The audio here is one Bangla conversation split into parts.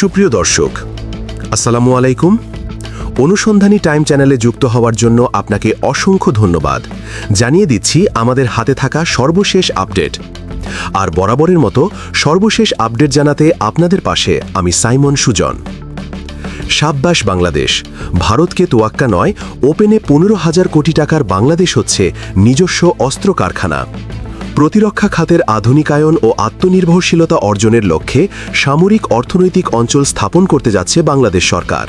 সুপ্রিয় দর্শক, আসসালামু আলাইকুম। অনুসন্ধানী টাইম চ্যানেলে যুক্ত হওয়ার জন্য আপনাকে অসংখ্য ধন্যবাদ। জানিয়ে দিচ্ছি, আমাদের হাতে থাকা সর্বশেষ আপডেট। আর বরাবরের মতো সর্বশেষ আপডেট জানাতে আপনাদের পাশে আমি সাইমন সুজন। সাব্বাস বাংলাদেশ, ভারতকে তোয়াক্কা নয়, ওপেনে পনেরো হাজার কোটি টাকার বাংলাদেশ হচ্ছে নিজস্ব অস্ত্র কারখানা। প্রতিরক্ষা খাতের আধুনিকায়ন ও আত্মনির্ভরশীলতা অর্জনের লক্ষ্যে সামরিক অর্থনৈতিক অঞ্চল স্থাপন করতে যাচ্ছে বাংলাদেশ সরকার।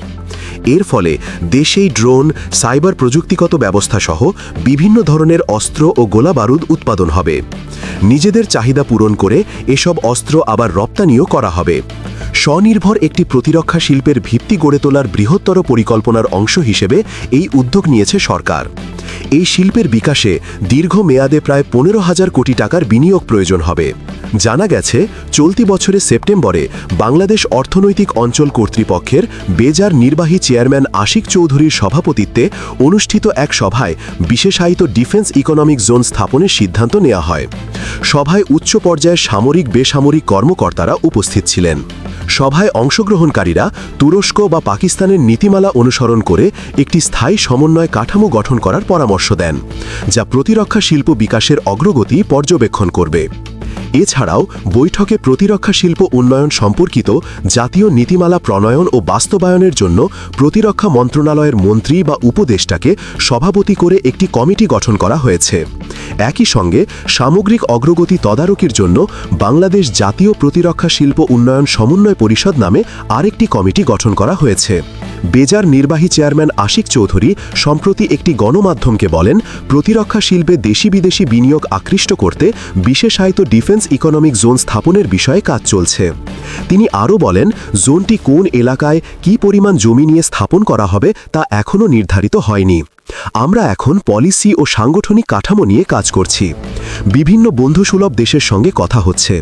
এর ফলে দেশেই ড্রোন, সাইবার প্রযুক্তিগত ব্যবস্থা সহ বিভিন্ন ধরনের অস্ত্র ও গোলাবারুদ উৎপাদন হবে। নিজেদের চাহিদা পূরণ করে এসব অস্ত্র আবার রপ্তানিও করা হবে। স্বনির্ভর একটি প্রতিরক্ষা শিল্পের ভিত্তি গড়ে তোলার বৃহত্তর পরিকল্পনার অংশ হিসেবে এই উদ্যোগ নিয়েছে সরকার। এই শিল্পের বিকাশে দীর্ঘ মেয়াদে প্রায় পনেরো হাজার কোটি টাকার বিনিয়োগ প্রয়োজন হবে। জানা গেছে, চলতি বছরের সেপ্টেম্বরে বাংলাদেশ অর্থনৈতিক অঞ্চল কর্তৃপক্ষের বেজার নির্বাহী চেয়ারম্যান আশিক চৌধুরীর সভাপতিত্বে অনুষ্ঠিত এক সভায় বিশেষায়িত ডিফেন্স ইকোনমিক জোন স্থাপনের সিদ্ধান্ত নেওয়া হয়। সভায় উচ্চ পর্যায়ের সামরিক বেসামরিক কর্মকর্তারা উপস্থিত ছিলেন। সভায় অংশগ্রহণকারীরা তুরস্ক বা পাকিস্তানের নীতিমালা অনুসরণ করে একটি স্থায়ী সমন্বয় কাঠামো গঠন করার পরামর্শ দেন, যা প্রতিরক্ষা শিল্প বিকাশের অগ্রগতি পর্যবেক্ষণ করবে। এছাড়াও বৈঠকে প্রতিরক্ষা শিল্প উন্নয়ন সম্পর্কিত জাতীয় নীতিমালা প্রণয়ন ও বাস্তবায়নের জন্য প্রতিরক্ষা মন্ত্রণালয়ের মন্ত্রী বা উপদেষ্টাকে সভাপতি করে একটি কমিটি গঠন করা হয়েছে। একই সঙ্গে সামগ্রিক অগ্রগতি তদারকির জন্য বাংলাদেশ জাতীয় প্রতিরক্ষা শিল্প উন্নয়ন সমন্বয় পরিষদ নামে আরেকটি কমিটি গঠন করা হয়েছে। বেজার নির্বাহী চেয়ারম্যান আশিক চৌধুরী সম্প্রতি একটি গণমাধ্যমকে বলেন, প্রতিরক্ষা শিল্পে দেশি বিদেশি বিনিয়োগ আকৃষ্ট করতে বিশেষায়িত ডিফেন্স ইকোনমিক জোন স্থাপনের বিষয়ে কাজ চলছে। তিনি আরও বলেন, জোনটি কোন এলাকায় কি পরিমাণ জমি নিয়ে স্থাপন করা হবে তা এখনও নির্ধারিত হয়নি। আমরা এখন পলিসি ও সাংগঠনিক কাঠামো নিয়ে কাজ করছি। বিভিন্ন বন্ধুসুলভ দেশের সঙ্গে কথা হচ্ছে।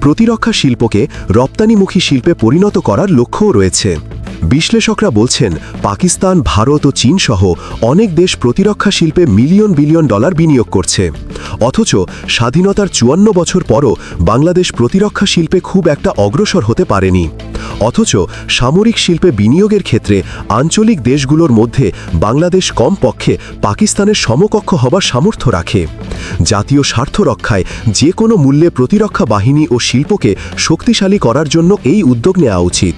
প্রতিরক্ষা শিল্পকে রপ্তানিমুখী শিল্পে পরিণত করার লক্ষ্যও রয়েছে। বিশ্লেষকরা বলছেন, পাকিস্তান, ভারত ও চীন সহ অনেক দেশ প্রতিরক্ষা শিল্পে মিলিয়ন বিলিয়ন ডলার বিনিয়োগ করছে। অথচ স্বাধীনতার চুয়ান্ন বছর পরও বাংলাদেশ প্রতিরক্ষা শিল্পে খুব একটা অগ্রসর হতে পারেনি। অথচ সামরিক শিল্পে বিনিয়োগের ক্ষেত্রে আঞ্চলিক দেশগুলোর মধ্যে বাংলাদেশ কমপক্ষে পাকিস্তানের সমকক্ষ হবার সামর্থ্য রাখে। জাতীয় স্বার্থ রক্ষায় যে কোনো মূল্যে প্রতিরক্ষা বাহিনী ও শিল্পকে শক্তিশালী করার জন্য এই উদ্যোগ নেওয়া উচিত।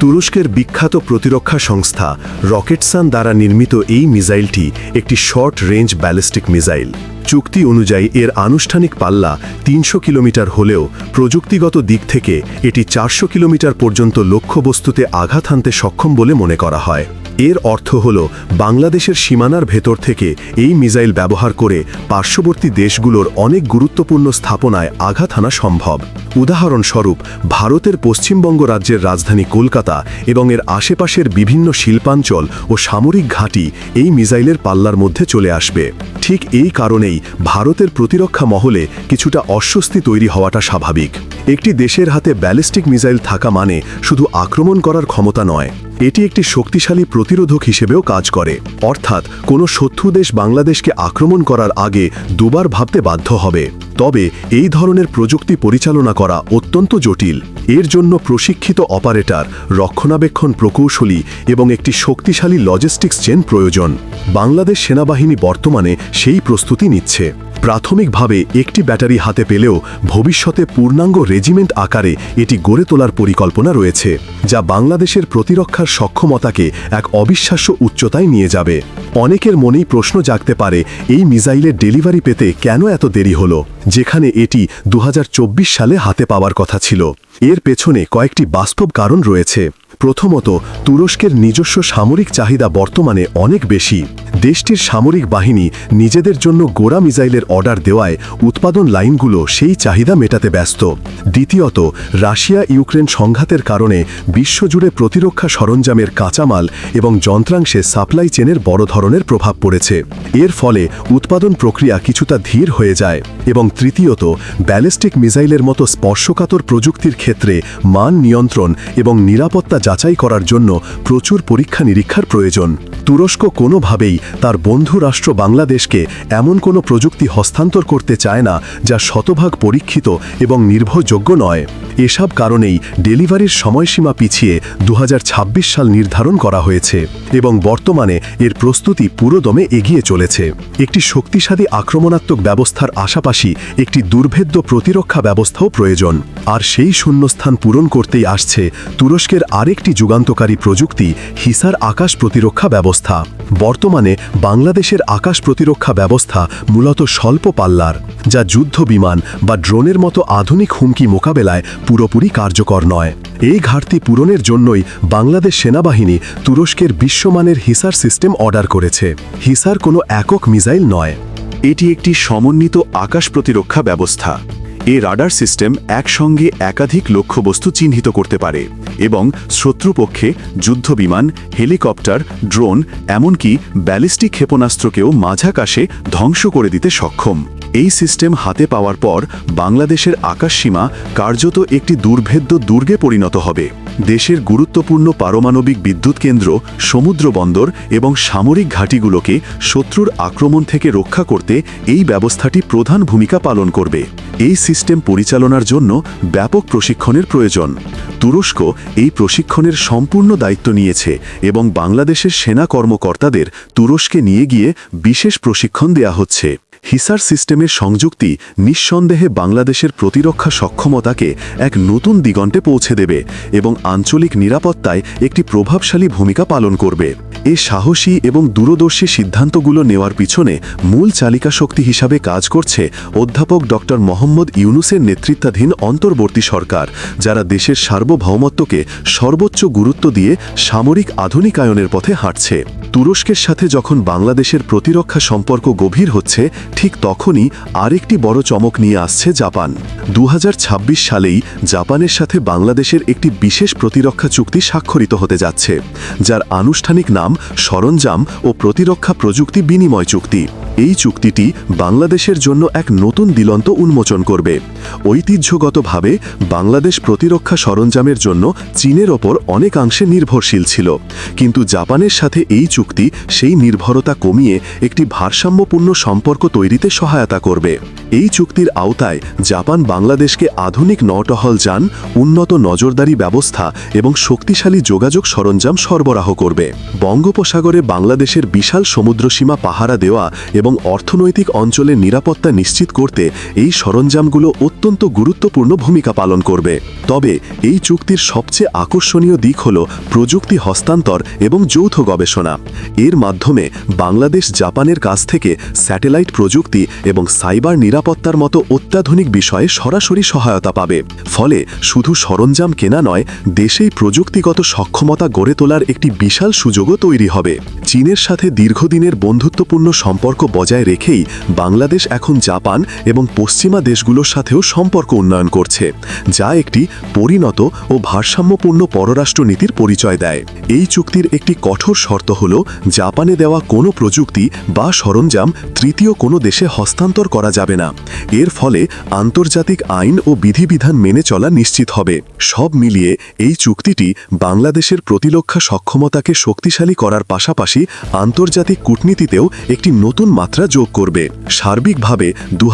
তুরস্কের বিখ্যাত প্রতিরক্ষা সংস্থা রকেটসান দ্বারা নির্মিত এই মিসাইলটি একটি শর্ট রেঞ্জ ব্যালিস্টিক মিসাইল। চুক্তি অনুযায়ী এর আনুষ্ঠানিক পাল্লা তিনশো কিলোমিটার হলেও প্রযুক্তিগত দিক থেকে এটি চারশো কিলোমিটার পর্যন্ত লক্ষ্যবস্তুতে আঘাত হানতে সক্ষম বলে মনে করা হয়। এর অর্থ হল, বাংলাদেশের সীমানার ভেতর থেকে এই মিসাইল ব্যবহার করে পার্শ্ববর্তী দেশগুলোর অনেক গুরুত্বপূর্ণ স্থাপনায় আঘাত হানা সম্ভব। উদাহরণস্বরূপ, ভারতের পশ্চিমবঙ্গ রাজ্যের রাজধানী কলকাতা এবং এর আশেপাশের বিভিন্ন শিল্পাঞ্চল ও সামরিক ঘাঁটি এই মিসাইলের পাল্লার মধ্যে চলে আসবে। ঠিক এই কারণেই ভারতের প্রতিরক্ষা মহলে কিছুটা অস্বস্তি তৈরি হওয়াটা স্বাভাবিক। একটি দেশের হাতে ব্যালিস্টিক মিসাইল থাকা মানে শুধু আক্রমণ করার ক্ষমতা নয় এটি একটি শক্তিশালী প্রতিরোধক হিসেবেও কাজ করে। অর্থাৎ, কোনো শত্রু দেশ বাংলাদেশকে আক্রমণ করার আগে দুবার ভাবতে বাধ্য হবে। তবে, এই ধরনের প্রযুক্তি পরিচালনা করা অত্যন্ত জটিল। এর জন্য প্রশিক্ষিত অপারেটর, রক্ষণাবেক্ষণ প্রকৌশলী এবং একটি শক্তিশালী লজিস্টিক্স চেন প্রয়োজন। বাংলাদেশ সেনাবাহিনী বর্তমানে সেই প্রস্তুতি নিচ্ছে। প্রাথমিকভাবে একটি ব্যাটারি হাতে পেলেও ভবিষ্যতে পূর্ণাঙ্গ রেজিমেন্ট আকারে এটি গড়ে তোলার পরিকল্পনা রয়েছে, যা বাংলাদেশের প্রতিরক্ষার সক্ষমতাকে এক অবিশ্বাস্য উচ্চতায় নিয়ে যাবে। অনেকের মনেই প্রশ্ন জাগতে পারে, এই মিসাইলের ডেলিভারি পেতে কেন এত দেরি হলো, যেখানে এটি দু হাজার চব্বিশ সালে হাতে পাওয়ার কথা ছিল। এর পেছনে কয়েকটি বাস্তব কারণ রয়েছে। প্রথমত, তুরস্কের নিজস্ব সামরিক চাহিদা বর্তমানে অনেক বেশি। দেশটির সামরিক বাহিনী নিজেদের জন্য গোড়া মিসাইলের অর্ডার দেওয়ায় উৎপাদন লাইনগুলো সেই চাহিদা মেটাতে ব্যস্ত। দ্বিতীয়ত, রাশিয়া ইউক্রেন সংঘাতের কারণে বিশ্বজুড়ে প্রতিরক্ষা সরঞ্জামের কাঁচামাল এবং যন্ত্রাংশে সাপ্লাই চেনের বড় ধরনের প্রভাব পড়েছে। এর ফলে উৎপাদন প্রক্রিয়া কিছুটা ধীর হয়ে যায় এবং তৃতীয়ত, ব্যালিস্টিক মিসাইলের মতো স্পর্শকাতর প্রযুক্তির ক্ষেত্রে মান নিয়ন্ত্রণ এবং নিরাপত্তা যাচাই করার জন্য প্রচুর পরীক্ষা নিরীক্ষার প্রয়োজন। তুরস্ক কোনোভাবেই তার বন্ধু রাষ্ট্র বাংলাদেশকে এমন কোনো প্রযুক্তি হস্তান্তর করতে চায় না, যা শতভাগ পরীক্ষিত এবং নির্ভরযোগ্য নয়। এসব কারণেই ডেলিভারির সময়সীমা পিছিয়ে দু হাজার ছাব্বিশ সাল নির্ধারণ করা হয়েছে এবং বর্তমানে এর প্রস্তুতি পুরোদমে এগিয়ে চলেছে। একটি শক্তিশালী আক্রমণাত্মক ব্যবস্থার আশাপাশি একটি দুর্ভেদ্য প্রতিরক্ষা ব্যবস্থাও প্রয়োজন। আর সেই শূন্যস্থান পূরণ করতেই আসছে তুরস্কের আরেকটি যুগান্তকারী প্রযুক্তি, হিসার আকাশ প্রতিরক্ষা ব্যবস্থা। বর্তমানে বাংলাদেশের আকাশ প্রতিরক্ষা ব্যবস্থা মূলত স্বল্প পাল্লার, যা যুদ্ধ বিমান বা ড্রোনের মতো আধুনিক হুমকি মোকাবেলায় পুরোপুরি কার্যকর নয়। এই ঘাটতি পূরণের জন্যই বাংলাদেশ সেনাবাহিনী তুরস্কের বিশ্বমানের হিসার সিস্টেম অর্ডার করেছে। হিসার কোনো একক মিসাইল নয়। এটি একটি সমন্বিত আকাশ প্রতিরক্ষা ব্যবস্থা। এ রাডার সিস্টেম একসঙ্গে একাধিক লক্ষ্যবস্তু চিহ্নিত করতে পারে এবং শত্রুপক্ষে যুদ্ধবিমান, হেলিকপ্টার, ড্রোন, এমনকি ব্যালিস্টিক ক্ষেপণাস্ত্রকেও মাঝাকাশে ধ্বংস করে দিতে সক্ষম। এই সিস্টেম হাতে পাওয়ার পর বাংলাদেশের আকাশসীমা কার্যত একটি দুর্ভেদ্য দুর্গে পরিণত হবে। দেশের গুরুত্বপূর্ণ পারমাণবিক বিদ্যুৎ কেন্দ্র, সমুদ্র বন্দর এবং সামরিক ঘাঁটিগুলোকে শত্রুর আক্রমণ থেকে রক্ষা করতে এই ব্যবস্থাটি প্রধান ভূমিকা পালন করবে। এই সিস্টেম পরিচালনার জন্য ব্যাপক প্রশিক্ষণের প্রয়োজন। তুরস্ক এই প্রশিক্ষণের সম্পূর্ণ দায়িত্ব নিয়েছে এবং বাংলাদেশের সেনা কর্মকর্তাদের তুরস্কে নিয়ে গিয়ে বিশেষ প্রশিক্ষণ দেয়া হচ্ছে। হিসার সিস্টেমের সংযুক্তি নিঃসন্দেহে বাংলাদেশের প্রতিরক্ষা সক্ষমতাকে এক নতুন দিগন্তে পৌঁছে দেবে এবং আঞ্চলিক নিরাপত্তায় একটি প্রভাবশালী ভূমিকা পালন করবে। এ সাহসী এবং দূরদর্শী সিদ্ধান্তগুলো নেওয়ার পিছনে মূল চালিকা শক্তি হিসাবে কাজ করছে অধ্যাপক ড. মোহাম্মদ ইউনুসের নেতৃত্বাধীন অন্তর্বর্তী সরকার, যারা দেশের সার্বভৌমত্বকে সর্বোচ্চ গুরুত্ব দিয়ে সামরিক আধুনিকায়নের পথে হাঁটছে। তুরস্কের সাথে যখন বাংলাদেশের প্রতিরক্ষা সম্পর্ক গভীর হচ্ছে ঠিক তখনই আরেকটি বড় চমক নিয়ে আসছে জাপান। দু হাজার ছাব্বিশ সালেই জাপানের সাথে বাংলাদেশের একটি বিশেষ প্রতিরক্ষা চুক্তি স্বাক্ষরিত হতে যাচ্ছে, যার আনুষ্ঠানিক নাম সরঞ্জাম ও প্রতিরক্ষা প্রযুক্তি বিনিময় চুক্তি। এই চুক্তিটি বাংলাদেশের জন্য এক নতুন দিলন্ত উন্মোচন করবে। ঐতিহ্যগতভাবে বাংলাদেশ প্রতিরক্ষা সরঞ্জামের জন্য চীনের ওপর অনেকাংশে নির্ভরশীল ছিল। কিন্তু জাপানের সাথে এই চুক্তি সেই নির্ভরতা কমিয়ে একটি ভারসাম্যপূর্ণ সম্পর্ক তৈরিতে সহায়তা করবে। এই চুক্তির আওতায় জাপান বাংলাদেশকে আধুনিক নটহল যান, উন্নত নজরদারি ব্যবস্থা এবং শক্তিশালী যোগাযোগ সরঞ্জাম সরবরাহ করবে। বঙ্গোপসাগরে বাংলাদেশের বিশাল সমুদ্রসীমা পাহারা দেওয়া এবং অর্থনৈতিক অঞ্চলের নিরাপত্তা নিশ্চিত করতে এই সরঞ্জামগুলো অত্যন্ত গুরুত্বপূর্ণ ভূমিকা পালন করবে। তবে এই চুক্তির সবচেয়ে আকর্ষণীয় দিক হল প্রযুক্তি হস্তান্তর এবং যৌথ গবেষণা। এর মাধ্যমে বাংলাদেশ জাপানের কাছ থেকে স্যাটেলাইট প্রযুক্তি এবং সাইবার নিরাপত্তার মতো অত্যাধুনিক বিষয়ে সরাসরি সহায়তা পাবে। ফলে শুধু সরঞ্জাম কেনা নয়, দেশেই প্রযুক্তিগত সক্ষমতা গড়ে তোলার একটি বিশাল সুযোগও তৈরি হবে। চীনের সাথে দীর্ঘদিনের বন্ধুত্বপূর্ণ সম্পর্ক বজায় রেখেই বাংলাদেশ এখন জাপান এবং পশ্চিমা দেশগুলোর সাথেও সম্পর্ক উন্নয়ন করছে, যা একটি পরিণত ও ভারসাম্যপূর্ণ পররাষ্ট্রনীতির পরিচয় দেয়। এই চুক্তির একটি কঠোর শর্ত হল, জাপানে দেওয়া কোনো প্রযুক্তি বা সরঞ্জাম তৃতীয় কোনো দেশে হস্তান্তর করা যাবে না। এর ফলে আন্তর্জাতিক আইন ও বিধিবিধান মেনে চলা নিশ্চিত হবে। সব মিলিয়ে এই চুক্তিটি বাংলাদেশের প্রতিরক্ষা সক্ষমতাকে শক্তিশালী করার পাশাপাশি আন্তর্জাতিক কূটনীতিতেও একটি নতুন মাত্রা যোগ করবে। সার্বিকভাবে দু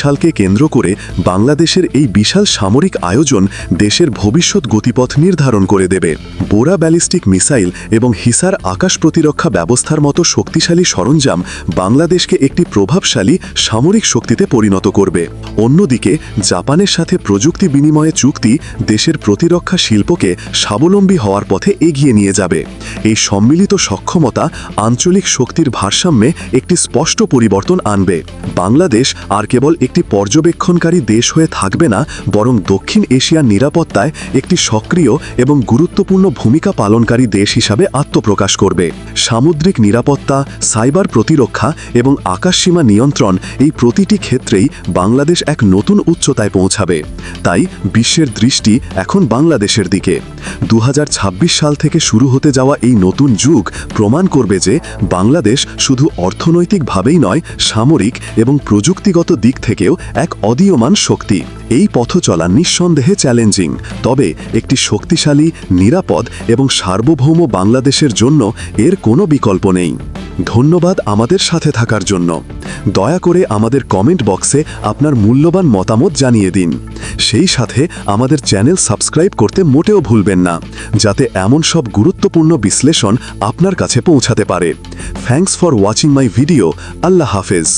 সালকে কেন্দ্র করে বাংলাদেশের এই বিশাল সামরিক আয়োজন দেশের ভবিষ্যৎ গতিপথ নির্ধারণ করে দেবে। বোরা ব্যালিস্টিক মিসাইল এবং হিসার আকাশ প্রতিরক্ষা ব্যবস্থার মতো শক্তিশালী সরঞ্জাম বাংলাদেশকে একটি প্রভাবশালী সামরিক শক্তিতে পরিণত করবে। অন্যদিকে, জাপানের সাথে প্রযুক্তি বিনিময়ে চুক্তি দেশের প্রতিরক্ষা শিল্পকে স্বাবলম্বী হওয়ার পথে এগিয়ে নিয়ে যাবে। এই সম্মিলিত সক্ষমতা আঞ্চলিক শক্তির ভারসাম্যে একটি স্পষ্ট পরিবর্তন আনবে। বাংলাদেশ আর কেবল একটি পর্যবেক্ষণকারী দেশ হয়ে থাকবে না, বরং দক্ষিণ এশিয়ার নিরাপত্তায় একটি সক্রিয় এবং গুরুত্বপূর্ণ ভূমিকা পালনকারী দেশ হিসাবে আত্মপ্রকাশ করবে। সামুদ্রিক নিরাপত্তা, সাইবার প্রতিরক্ষা এবং আকাশসীমা নিয়ন্ত্রণ এই প্রতিটি ক্ষেত্রেই বাংলাদেশ এক নতুন উচ্চতায় পৌঁছাবে। তাই বিশ্বের দৃষ্টি এখন বাংলাদেশের দিকে। দু হাজার ছাব্বিশ সাল থেকে শুরু হতে যাওয়া এই নতুন যুগ প্রমাণ করবে যে বাংলাদেশ শুধু অর্থনৈতিকভাবেই নয়, সামরিক এবং প্রযুক্তিগত দিক থেকেও এক অদীয়মান শক্তি। এই পথ চলা নিঃসন্দেহে চ্যালেঞ্জিং। তবে একটি শক্তিশালী, নিরাপদ এবং সার্বভৌম বাংলাদেশের জন্য এর কোনো বিকল্প নেই। ধন্যবাদ আমাদের সাথে থাকার জন্য। দয়া করে আমাদের কমেন্ট বক্সে আপনার মূল্যবান মতামত জানিয়ে দিন। সেই সাথে আমাদের চ্যানেল সাবস্ক্রাইব করতে মোটেও ভুলবেন না, যাতে এমন সব গুরুত্বপূর্ণ বিশ্লেষণ আপনার কাছে পৌঁছাতে পারে। Thanks for watching my video. আল্লাহ হাফেজ।